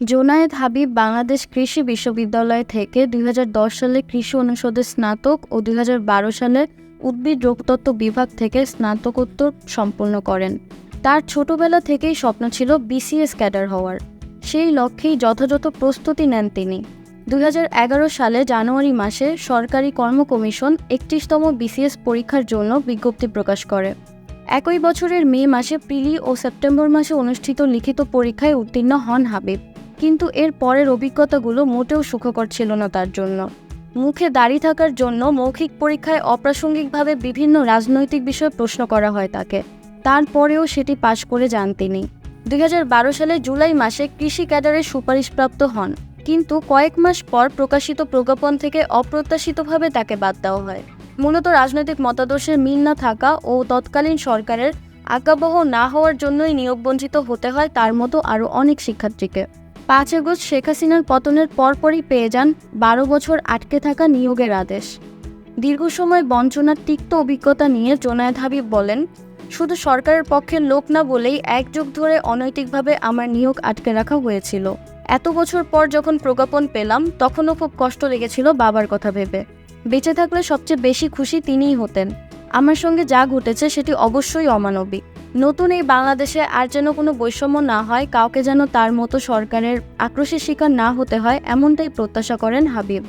জোনায়েদ হাবিব বাংলাদেশ কৃষি বিশ্ববিদ্যালয় থেকে দুই হাজার দশ সালে কৃষি অনুষদে স্নাতক ও দুই হাজার বারো সালে উদ্ভিদ রোগতত্ত্ব বিভাগ থেকে স্নাতকোত্তর সম্পূর্ণ করেন। তার ছোটবেলা থেকেই স্বপ্ন ছিল বিসিএস ক্যাডার হওয়ার। সেই লক্ষ্যেই যথাযথ প্রস্তুতি নেন তিনি। দুই হাজার এগারো সালে জানুয়ারি মাসে সরকারি কর্ম কমিশন একত্রিশতম বিসিএস পরীক্ষার জন্য বিজ্ঞপ্তি প্রকাশ করে। একই বছরের মে মাসে প্রিলি ও সেপ্টেম্বর মাসে অনুষ্ঠিত লিখিত পরীক্ষায় উত্তীর্ণ হন হাবিব। কিন্তু এর পরের অভিজ্ঞতাগুলো মোটেও সুখকর ছিল না তার জন্য। মুখে দাড়ি থাকার জন্য মৌখিক পরীক্ষায় অপ্রাসঙ্গিকভাবে বিভিন্ন রাজনৈতিক বিষয়ে প্রশ্ন করা হয় তাকে। তারপরেও সেটি পাশ করে যান তিনি। দুই হাজার বারো সালে জুলাই মাসে কৃষি ক্যাডারের সুপারিশপ্রাপ্ত হন। কিন্তু কয়েক মাস পর প্রকাশিত প্রজ্ঞাপন থেকে অপ্রত্যাশিতভাবে তাকে বাদ দেওয়া হয়। মূলত রাজনৈতিক মতাদর্শের মিল না থাকা ও তৎকালীন সরকারের আজ্ঞাবহ না হওয়ার জন্যই নিয়োগবঞ্চিত হতে হয় তার মতো আরও অনেক শিক্ষার্থীকে। পাঁচ আগস্ট শেখ হাসিনার পতনের পরপরই পেয়ে যান বারো বছর আটকে থাকা নিয়োগের আদেশ। দীর্ঘ সময় বঞ্চনার তিক্ত অভিজ্ঞতা নিয়ে জোনায়েদ হাবিব বলেন, শুধু সরকারের পক্ষের লোক না বলেই এক যুগ ধরে অনৈতিকভাবে আমার নিয়োগ আটকে রাখা হয়েছিল। এত বছর পর যখন প্রজ্ঞাপন পেলাম, তখনও খুব কষ্ট লেগেছিল বাবার কথা ভেবে। বেঁচে থাকলে সবচেয়ে বেশি খুশি তিনিই হতেন। আমার সঙ্গে যা ঘটেছে সেটি অবশ্যই অমানবিক। নতুন এই বাংলাদেশে আর যেন কোনো বৈষম্য না হয়, কাউকে যেন তার মতো সরকারের আক্রোশের শিকার না হতে হয়, এমনটাই প্রত্যাশা করেন হাবিব।